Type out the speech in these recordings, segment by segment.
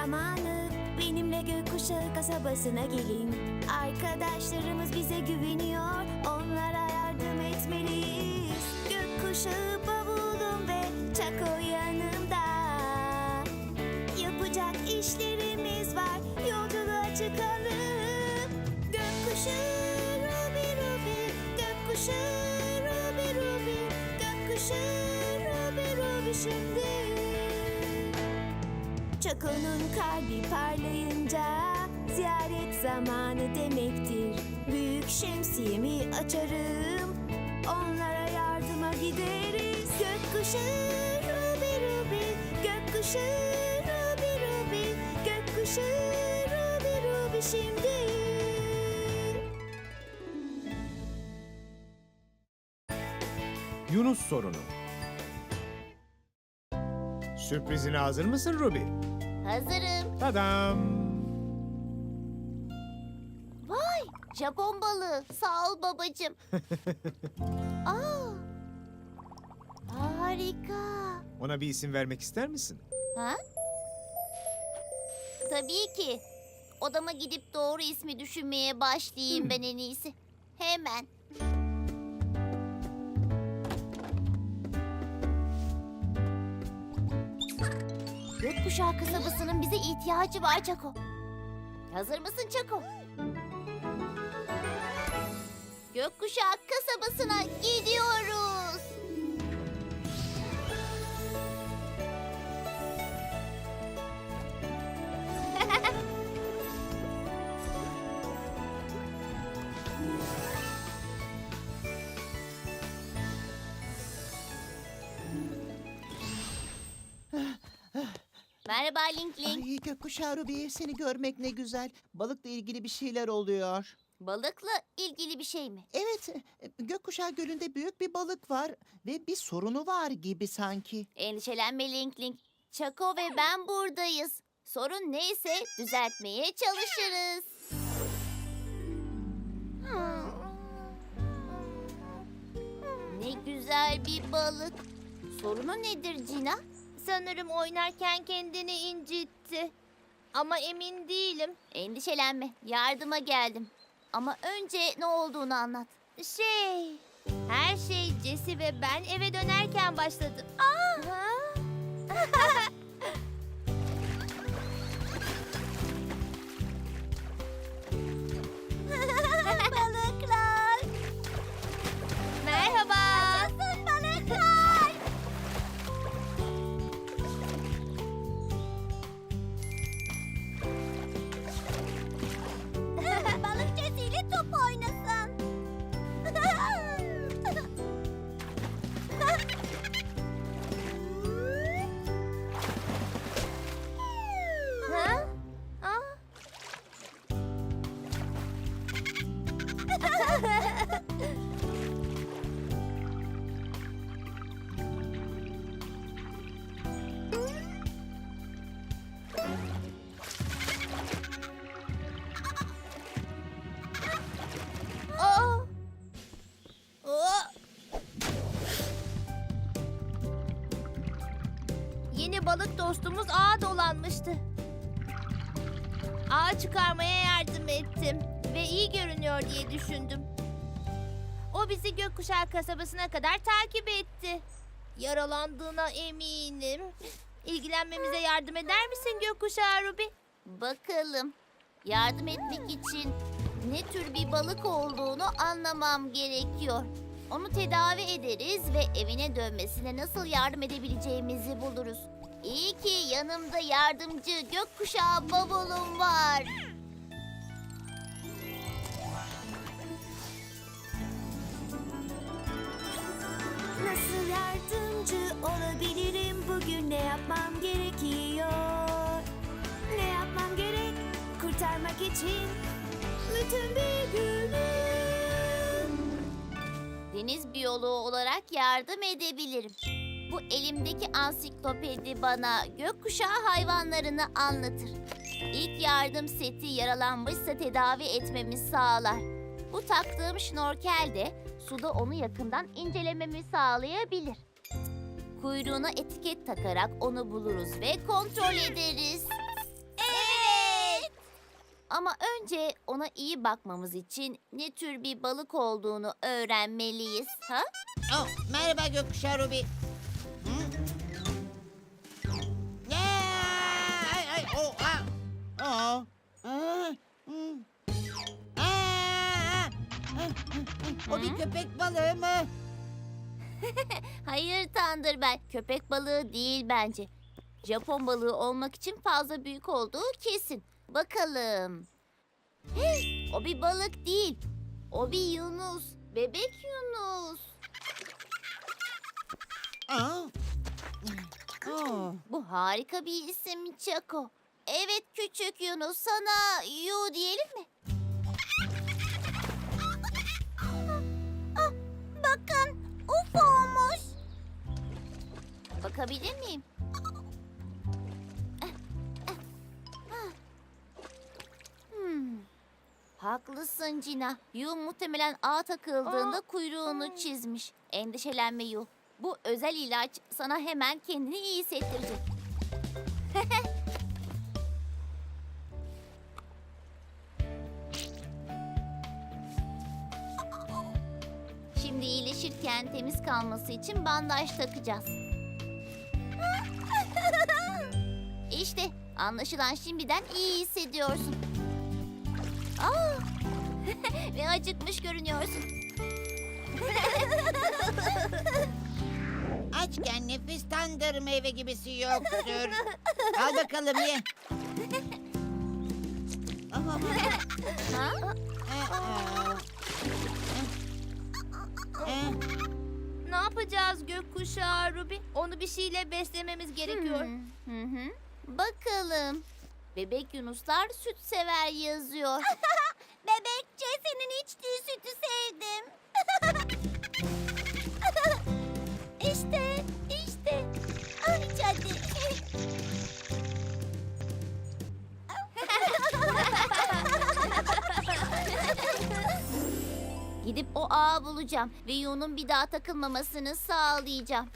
zamanı. Benimle gökkuşağı kasabasına gelin. Arkadaşlarımız bize güveniyor. Onlara yardım etmeliyiz. Gökkuşağı bavulum ve Çako yanımda. Yapacak işlerimiz var. Yolculuğa çıkalım. Gökkuşağı Ruby Ruby Gökkuşağı Ruby Ruby Gökkuşağı Ruby Ruby şimdi Çako'nun kalbi parlayınca ziyaret zamanı demektir. Büyük şemsiyemi açarım, onlara yardıma gideriz. Gökkuşağı Ruby Ruby, gökkuşağı Ruby Ruby, gökkuşağı Ruby Ruby şimdi. Yunus sorunu. Sürprizine hazır mısın Ruby? Hazırım. Tadam. Vay, Japon balığı. Sağ ol babacığım. Aa, harika. Ona bir isim vermek ister misin? Ha? Tabii ki. Odama gidip doğru ismi düşünmeye başlayayım ben en iyisi. Hemen. Gökkuşağı kasabasının bize ihtiyacı var Çako. Hazır mısın Çako? Gökkuşağı kasabasına gidiyoruz. Link Link. Ay gökkuşağı Ruby seni görmek ne güzel. Balıkla ilgili bir şeyler oluyor. Balıkla ilgili bir şey mi? Evet, e, gökkuşağı gölünde büyük bir balık var ve bir sorunu var gibi sanki. Endişelenme Link Link. Çako ve ben buradayız. Sorun neyse düzeltmeye çalışırız. Ne güzel bir balık. Sorunu nedir Cina? Sanırım oynarken kendini incitti. Ama emin değilim. Endişelenme. Yardıma geldim. Ama önce ne olduğunu anlat. Şey, her şey Jesse ve ben eve dönerken başladı. Aa! dostumuz ağa dolanmıştı. Ağa çıkarmaya yardım ettim ve iyi görünüyor diye düşündüm. O bizi gökkuşağı kasabasına kadar takip etti. Yaralandığına eminim. İlgilenmemize yardım eder misin gökkuşağı Ruby? Bakalım. Yardım etmek için ne tür bir balık olduğunu anlamam gerekiyor. Onu tedavi ederiz ve evine dönmesine nasıl yardım edebileceğimizi buluruz. İyi ki yanımda yardımcı gökkuşağı bavulum var. Nasıl yardımcı olabilirim bugün ne yapmam gerekiyor? Ne yapmam gerek kurtarmak için bütün bir günü? Deniz biyoloğu olarak yardım edebilirim. Bu elimdeki ansiklopedi bana gökkuşağı hayvanlarını anlatır. İlk yardım seti yaralanmışsa tedavi etmemi sağlar. Bu taktığım şnorkel de suda onu yakından incelememi sağlayabilir. Kuyruğuna etiket takarak onu buluruz ve kontrol ederiz. Ama önce ona iyi bakmamız için ne tür bir balık olduğunu öğrenmeliyiz. Ha? Oh, merhaba Gökkuşağı Ruby. Aa. Aa, hı. Aa, aa. O bir köpek balığı mı? Hayır Thunderbell, köpek balığı değil bence. Japon balığı olmak için fazla büyük olduğu kesin. Bakalım. Hey, o bir balık değil. O bir yunus. Bebek yunus. Aa. Aa. Bu harika bir isim Çako. Evet küçük Yunus sana yu diyelim mi? Ah, bakın UFO'muş. Bakabilir miyim? Hmm. Haklısın Cina. Yu muhtemelen ağ takıldığında kuyruğunu çizmiş. Endişelenme Yu. Bu özel ilaç sana hemen kendini iyi hissettirecek. Şimdi iyileşirken temiz kalması için bandaj takacağız. İşte anlaşılan şimdiden iyi hissediyorsun. Aa! Ve acıkmış görünüyorsun. Açken nefis tandır meyve gibisi yoktur. Al bakalım ye. Aha. Ha? Aa. Yapacağız gökkuşağı Ruby? Onu bir şeyle beslememiz gerekiyor. Hmm, Hı hı. Bakalım. Bebek yunuslar süt sever yazıyor. Bebekçe senin içtiği sütü sevdim. Gidip o ağı bulacağım ve Yu'nun bir daha takılmamasını sağlayacağım.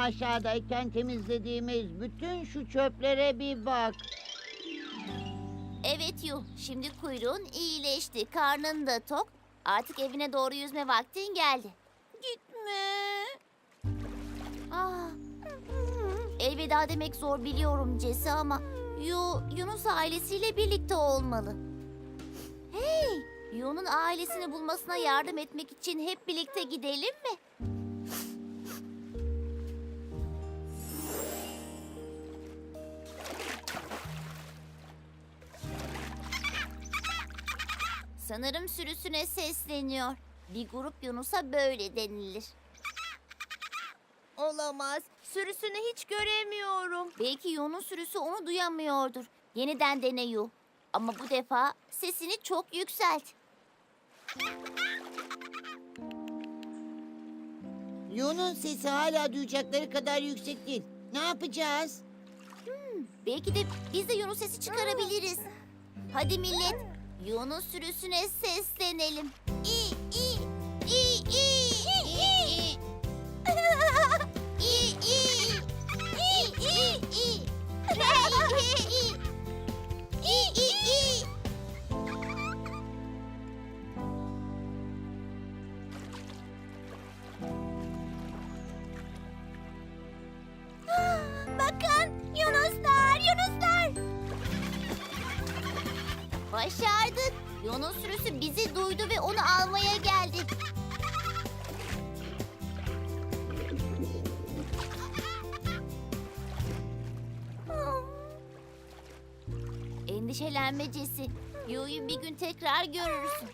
Aşağıdayken temizlediğimiz bütün şu çöplere bir bak. Evet Yu, şimdi kuyruğun iyileşti. Karnın da tok. Artık evine doğru yüzme vaktin geldi. Gitme. Ah. Elveda demek zor biliyorum Cesi ama Yu, Yunus ailesiyle birlikte olmalı. Hey, Yu'nun ailesini bulmasına yardım etmek için hep birlikte gidelim mi? Sanırım sürüsüne sesleniyor. Bir grup Yunus'a böyle denilir. Olamaz. Sürüsünü hiç göremiyorum. Belki Yu'nun sürüsü onu duyamıyordur. Yeniden dene Yu. Ama bu defa sesini çok yükselt. Yu'nun sesi hala duyacakları kadar yüksek değil. Ne yapacağız? Belki de biz de Yu'nun sesi çıkarabiliriz. Hadi millet, Yu'nun sürüsüne seslenelim. İ, Başardık. Yon'un sürüsü bizi duydu ve onu almaya geldi. Endişelenme Jesse. Yo'yu bir gün tekrar görürsün.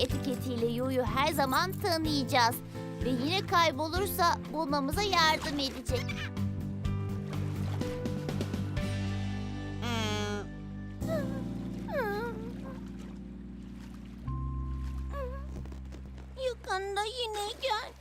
Etiketiyle Yu'yu her zaman tanıyacağız. Ve yine kaybolursa bulmamıza yardım edecek. Yakında yine gel.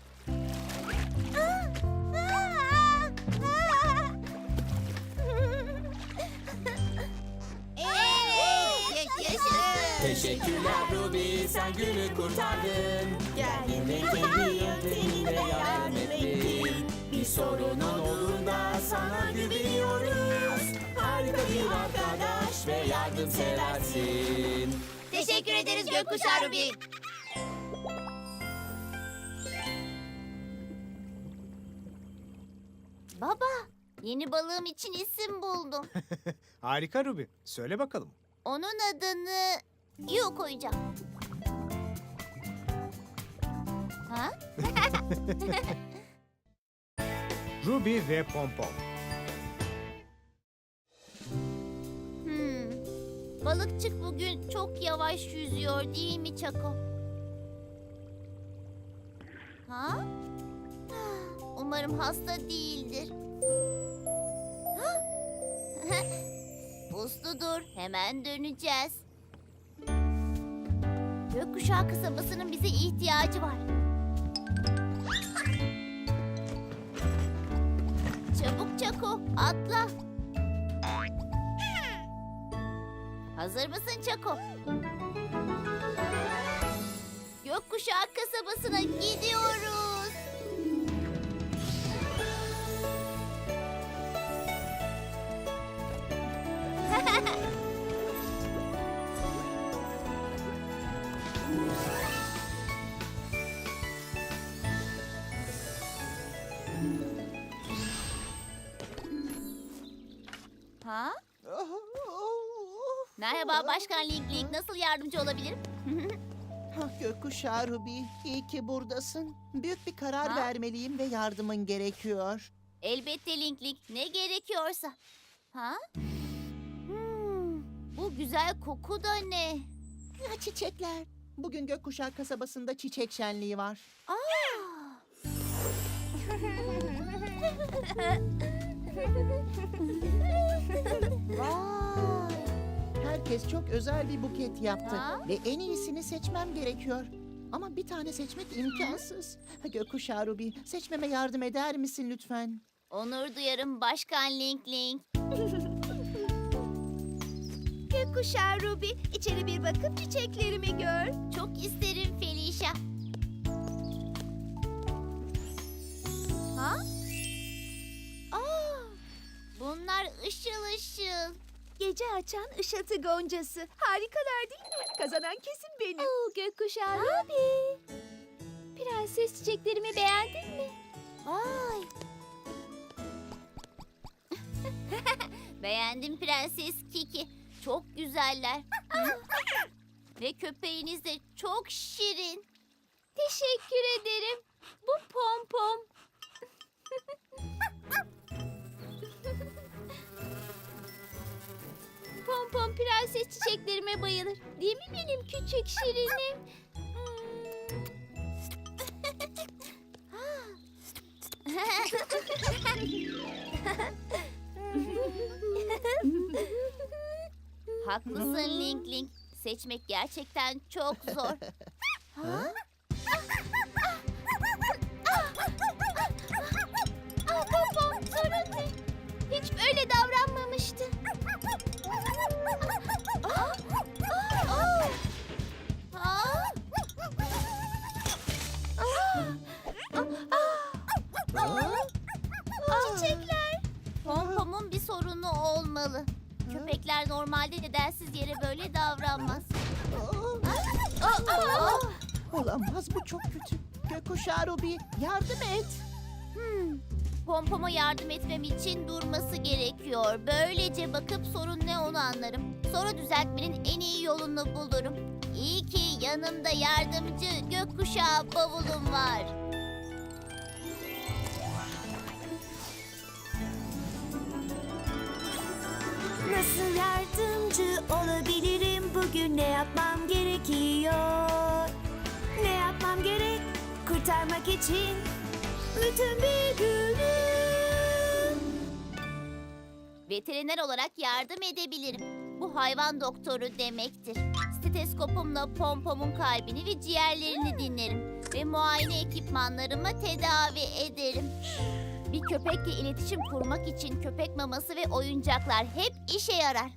Teşekkürler Ruby sen günü kurtardın Geldin ve kendi yönteminle yardım ettin Bir sorunun olduğunda sana güveniyoruz Harika bir arkadaş ve yardımseversin Teşekkür ederiz Gökkuşağı Ruby. Baba, yeni balığım için isim buldum. Harika Ruby. Söyle bakalım. Onun adını Yu koyacağım. Ha? Ruby ve Pompom. Hmm. Balıkçık bugün çok yavaş yüzüyor değil mi Çako? Ha? Umarım hasta değildir. Ha? Usludur. Hemen döneceğiz. Gökkuşağı kasabasının bize ihtiyacı var. Çabuk Çako, atla. Hazır mısın Çako? Gökkuşağı kasabasına gidiyoruz. ha? Başkan Link Link. Nasıl yardımcı olabilirim? Ah, Gökkuşağı Ruby, iyi ki buradasın. Büyük bir karar Ha? vermeliyim ve yardımın gerekiyor. Elbette Link Link. Ne gerekiyorsa. Ha? Hmm, bu güzel koku da ne? Ya çiçekler. Bugün Gökkuşağı kasabasında çiçek şenliği var. Aa! Vay! Herkes çok özel bir buket yaptı Ha? ve en iyisini seçmem gerekiyor. Ama bir tane seçmek imkansız. Gökkuşağı Ruby, seçmeme yardım eder misin lütfen? Onur duyarım Başkan Link Link. Gökkuşağı Ruby, içeri bir bakıp çiçeklerimi gör. Çok Açan ışıltı goncası. Harikalar değil mi? Kazanan kesin benim. Oo, gökkuşağı Ruby. Prenses çiçeklerimi beğendin mi? Vay. Beğendim Prenses Kiki. Çok güzeller. Ve köpeğiniz de çok şirin. Teşekkür ederim. Bu pompom. Pompom prenses çiçeklerime bayılır. Değil mi benim küçük şirinim? Haklısın Link Link. Seçmek gerçekten çok zor. Ha? Ah pompom sorun ne? Hiç böyle davranmamıştı. Sorunu olmalı. Köpekler normalde nedensiz yere böyle davranmaz. Aa! Olamaz bu çok kötü. Gökkuşağı Ruby, yardım et. Hmm. Pompoma yardım etmem için durması gerekiyor. Böylece bakıp sorun ne onu anlarım. Sonra düzeltmenin en iyi yolunu bulurum. İyi ki Yanımda yardımcı gökkuşağı bavulum var. Nasıl yardımcü olabilirim bugün ne yapmam gerekiyor? Ne yapmam gerek kurtarmak için bütün bir günüm. Veteriner olarak yardım edebilirim. Bu hayvan doktoru demektir. Steteskopumla pompomun kalbini ve ciğerlerini dinlerim. Ve muayene ekipmanlarımla tedavi ederim. Bir köpekle iletişim kurmak için köpek maması ve oyuncaklar hep işe yarar.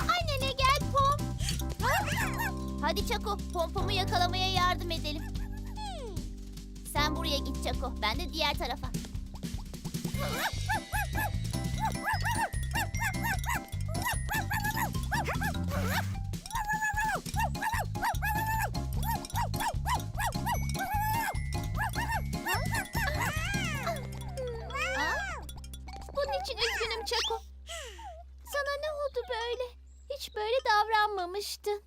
Annene gel Pom. Hadi Çako, Pompomu yakalamaya yardım edelim. Sen buraya git Çako, ben de diğer tarafa. Davranmamıştın.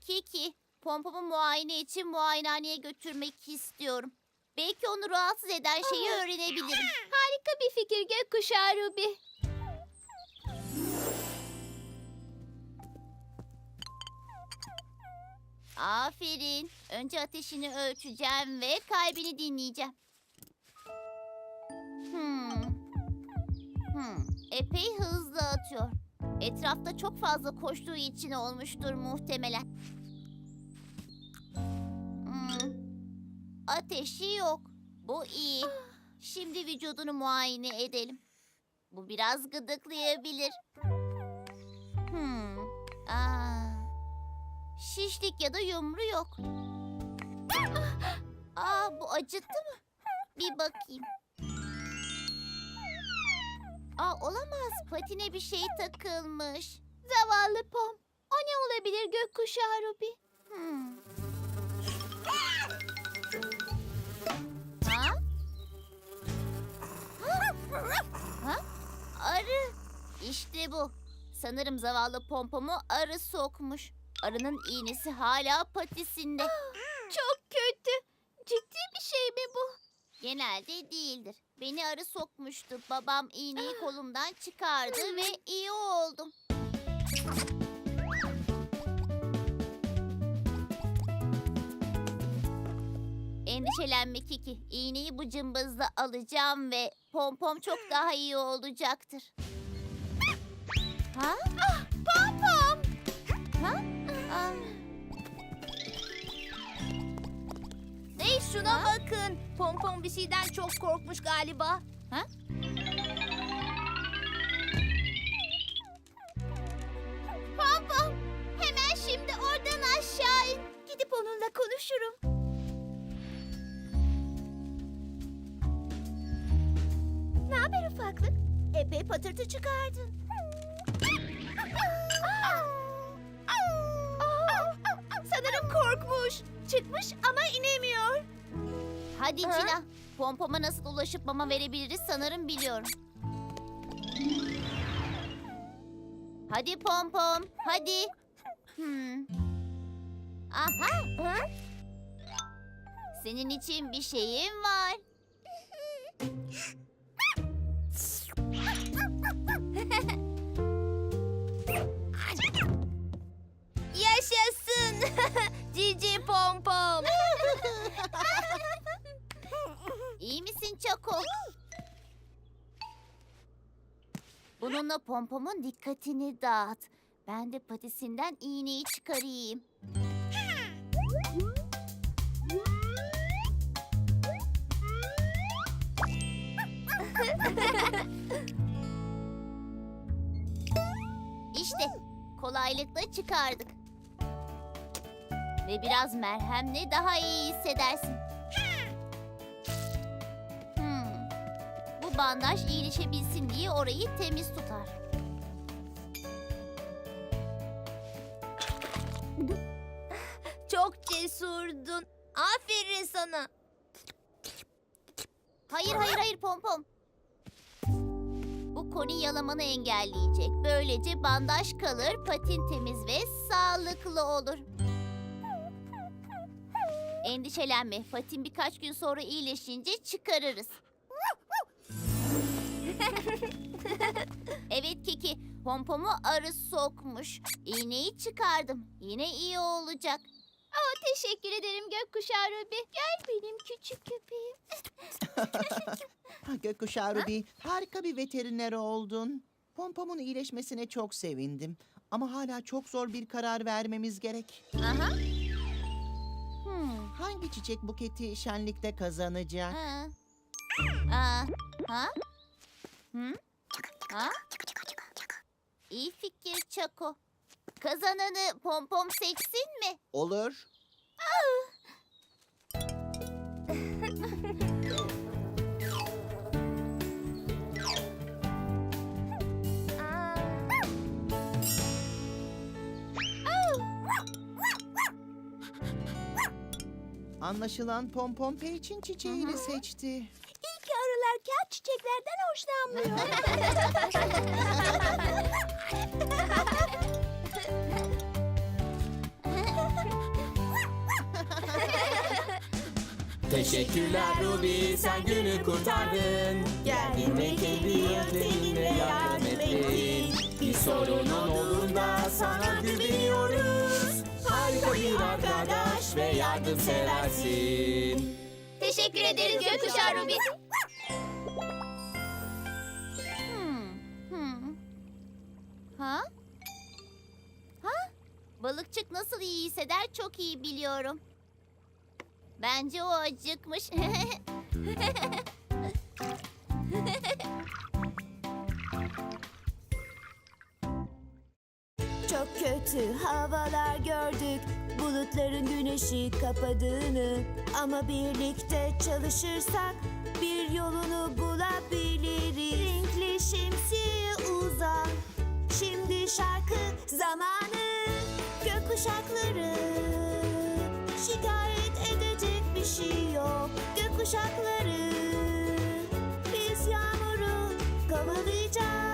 Kiki, pompomu muayene için muayenehaneye götürmek istiyorum. Belki onu rahatsız eden şeyi öğrenebilirim. Harika bir fikir gökkuşağı Ruby. Aferin. Önce ateşini ölçeceğim ve kalbini dinleyeceğim. Hmm. Hmm. Epey hızlı atıyor. Etrafta çok fazla koştuğu için olmuştur muhtemelen. Hmm. Ateşi yok. Bu iyi. Şimdi vücudunu muayene edelim. Bu biraz gıdıklayabilir. Hmm. Aa. Şişlik ya da yumru yok. Aa bu acıttı mı? Bir bakayım. Aa olamaz. Patine bir şey takılmış. Zavallı Pom. O ne olabilir gökkuşağı Ruby? Hmm. Ha? Ha? Arı. İşte bu. Sanırım zavallı pompomu arı sokmuş. Arının iğnesi hala patisinde. Çok kötü. Ciddi bir şey mi bu? Genelde değildir. Beni arı sokmuştu. Babam iğneyi kolumdan çıkardı ve iyi oldum. Endişelenme Kiki. İğneyi bu cımbızla alacağım ve pompom çok daha iyi olacaktır. Ha? Ah, pompom! Ha? Şuna bakın. Pompon bir şeyden çok korkmuş galiba. Ha? Pompom! Hemen şimdi oradan aşağı in. Gidip onunla konuşurum. Ne haber ufaklık? Epey patırtı çıkardın. Sanırım korkmuş. Çıkmış ama inemiyor. Hadi Cina. Pompoma nasıl ulaşıp mama verebiliriz sanırım biliyorum. Hadi pompom, hadi. Hmm. Aha. Senin için bir şeyim var. Bununla pompomun dikkatini dağıt. Ben de patisinden iğneyi çıkarayım. İşte kolaylıkla çıkardık. Ve biraz merhemle daha iyi hissedersin. Bandaj iyileşebilsin diye orayı temiz tutar. Çok cesurdun. Aferin sana. Hayır hayır hayır pompom. Bu pony yalamanı engelleyecek. Böylece bandaj kalır, patin temiz ve sağlıklı olur. Endişelenme, patin birkaç gün sonra iyileşince çıkarırız. Evet Kiki, pompomu arı sokmuş. İğneyi çıkardım. Yine iyi olacak. Oh, teşekkür ederim gökkuşağı Ruby. Gel benim küçük köpeğim. Ha, Gökkuşağı Ruby, harika bir veteriner oldun. Pompomun iyileşmesine çok sevindim. Ama hala çok zor bir karar vermemiz gerek. Aha. Hmm. Hangi çiçek buketi şenlikte kazanacak? Ha. Aa, ha? Hı? Ha? İyi fikir Çako. Kazananı pompom seçsin mi? Olur. Anlaşılan Pompom Peach'in çiçeğini seçti. Arılar kağıt çiçeklerden hoşlanmıyor. Teşekkürler Ruby sen günü kurtardın Geldin ve kendi yönteminle yardım ettin Bir sorunun olduğunda sana güveniyoruz Harika bir arkadaş ve yardımseversin Teşekkür ederiz gökkuşağı Ruby. Balıkçık nasıl iyi hisseder çok iyi biliyorum. Bence o acıkmış. Çok kötü havalar gördük. Bulutların güneşi kapadığını. Ama birlikte çalışırsak Bir yolunu bulabiliriz. Renkli şemsiye uzan. Şimdi şarkı zamanı gökkuşakları Şikayet edecek bir şey yok gökkuşakları Biz yağmuru kovalayacağız.